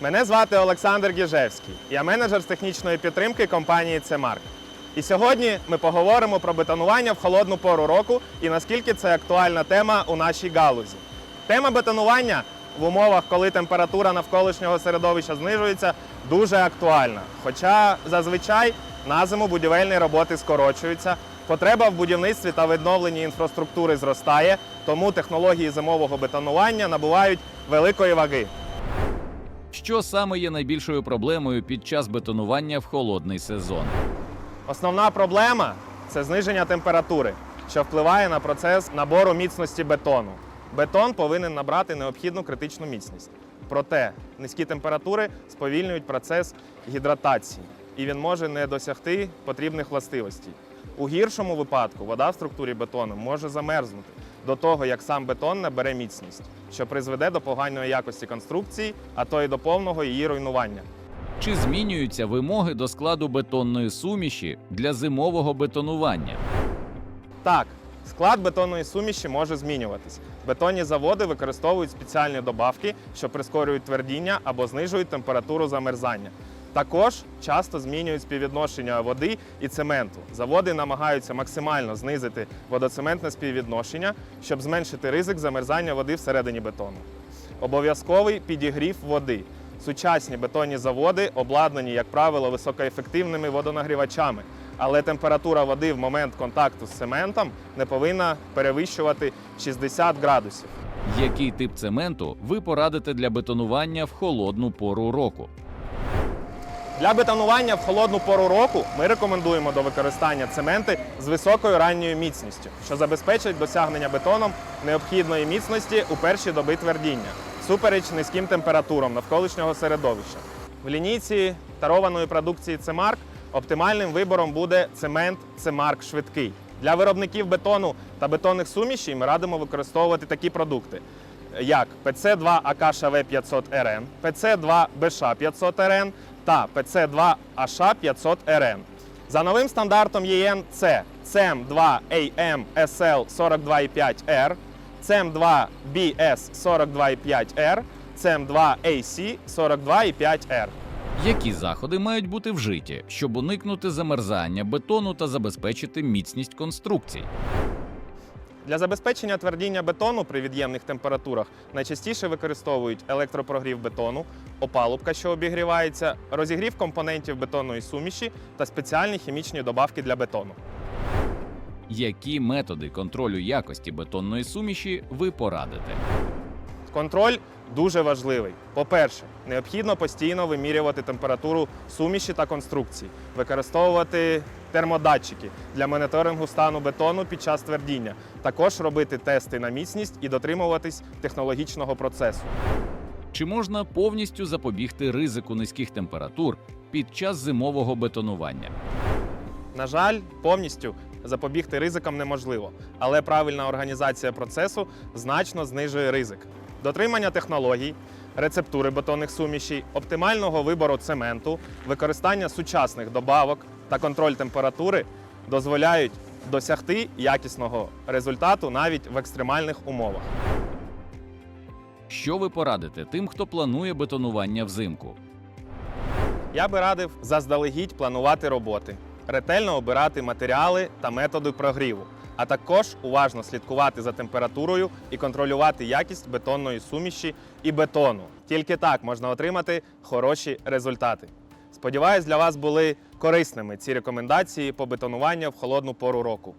Мене звати Олександр Гіжевський. Я менеджер з технічної підтримки компанії Цемарк. І сьогодні ми поговоримо про бетонування в холодну пору року і наскільки це актуальна тема у нашій галузі. Тема бетонування в умовах, коли температура навколишнього середовища знижується, дуже актуальна. Хоча зазвичай на зиму будівельні роботи скорочуються, потреба в будівництві та відновленні інфраструктури зростає, тому технології зимового бетонування набувають великої ваги. Що саме є найбільшою проблемою під час бетонування в холодний сезон? Основна проблема це зниження температури, що впливає на процес набору міцності бетону. Бетон повинен набрати необхідну критичну міцність. Проте низькі температури сповільнюють процес гідратації, і він може не досягти потрібних властивостей. У гіршому випадку вода в структурі бетону може замерзнути до того, як сам бетон набере міцність, що призведе до поганої якості конструкції, а то й до повного її руйнування. Чи змінюються вимоги до складу бетонної суміші для зимового бетонування? Так, склад бетонної суміші може змінюватись. Бетонні заводи використовують спеціальні добавки, що прискорюють твердіння або знижують температуру замерзання. Також часто змінюють співвідношення води і цементу. Заводи намагаються максимально знизити водоцементне співвідношення, щоб зменшити ризик замерзання води всередині бетону. Обов'язковий підігрів води. Сучасні бетонні заводи обладнані, як правило, високоефективними водонагрівачами, але температура води в момент контакту з цементом не повинна перевищувати 60 градусів. Який тип цементу ви порадите для бетонування в холодну пору року? Для бетонування в холодну пору року ми рекомендуємо до використання цементи з високою ранньою міцністю, що забезпечить досягнення бетоном необхідної міцності у перші доби твердіння, супереч низьким температурам навколишнього середовища. В лінійці тарованої продукції Цемарк оптимальним вибором буде цемент Цемарк швидкий. Для виробників бетону та бетонних сумішей ми радимо використовувати такі продукти як ПЦ2 АКШВ 500 РН, ПЦ2 БШ 500 РН та ПЦ2 АШ 500 РН. За новим стандартом ЄН це CEM2 AM SL 42,5R, CEM2 BS 42,5R, CEM2 AC 42,5R. Які заходи мають бути вжиті, щоб уникнути замерзання бетону та забезпечити міцність конструкцій? Для забезпечення твердіння бетону при від'ємних температурах найчастіше використовують електропрогрів бетону, опалубка, що обігрівається, розігрів компонентів бетонної суміші та спеціальні хімічні добавки для бетону. Які методи контролю якості бетонної суміші ви порадите? Контроль дуже важливий. По-перше, необхідно постійно вимірювати температуру суміші та конструкцій, використовувати термодатчики для моніторингу стану бетону під час твердіння, також робити тести на міцність і дотримуватись технологічного процесу. Чи можна повністю запобігти ризику низьких температур під час зимового бетонування? На жаль, повністю запобігти ризикам неможливо, але правильна організація процесу значно знижує ризик. Дотримання технологій, рецептури бетонних сумішей, оптимального вибору цементу, використання сучасних добавок та контроль температури дозволяють досягти якісного результату навіть в екстремальних умовах. Що ви порадите тим, хто планує бетонування взимку? Я би радив заздалегідь планувати роботи, ретельно обирати матеріали та методи прогріву, а також уважно слідкувати за температурою і контролювати якість бетонної суміші і бетону. Тільки так можна отримати хороші результати. Сподіваюсь, для вас були корисними ці рекомендації по бетонуванню в холодну пору року.